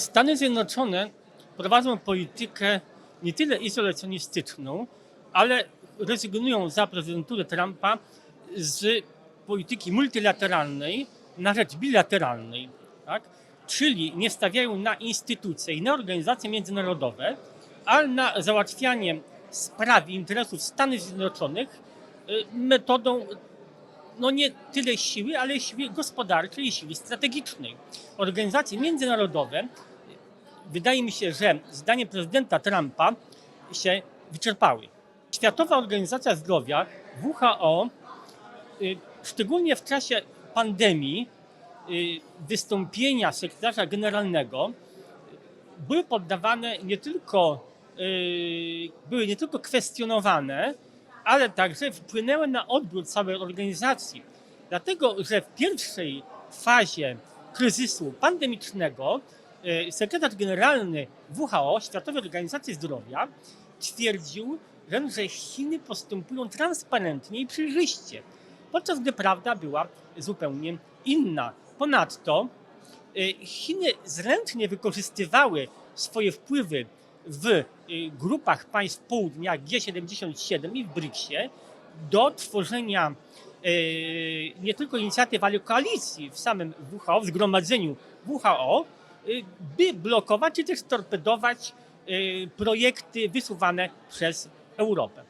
Stany Zjednoczone prowadzą politykę nie tyle izolacjonistyczną, ale rezygnują za prezydentury Trumpa z polityki multilateralnej na rzecz bilateralnej. Tak? Czyli nie stawiają na instytucje i na organizacje międzynarodowe, ale na załatwianie spraw i interesów Stanów Zjednoczonych y, metodą no nie tyle siły, ale siły gospodarczej i siły strategicznej. Organizacje międzynarodowe, wydaje mi się, że zdanie prezydenta Trumpa się wyczerpały. Światowa Organizacja Zdrowia, WHO, y, szczególnie w czasie pandemii, y, wystąpienia sekretarza generalnego były poddawane nie tylko, y, były nie tylko kwestionowane, ale także wpłynęły na odbiór całej organizacji. Dlatego, że w pierwszej fazie kryzysu pandemicznego sekretarz generalny WHO, Światowej Organizacji Zdrowia, twierdził, że- Chiny postępują transparentnie i przejrzyście, podczas gdy prawda była zupełnie inna. Ponadto e, Chiny zręcznie wykorzystywały swoje wpływy w y, grupach państw południa G77 i w BRICS-ie do tworzenia nie tylko inicjatyw, ale koalicji w samym WHO, w zgromadzeniu WHO, by blokować czy też torpedować y, projekty wysuwane przez Europę.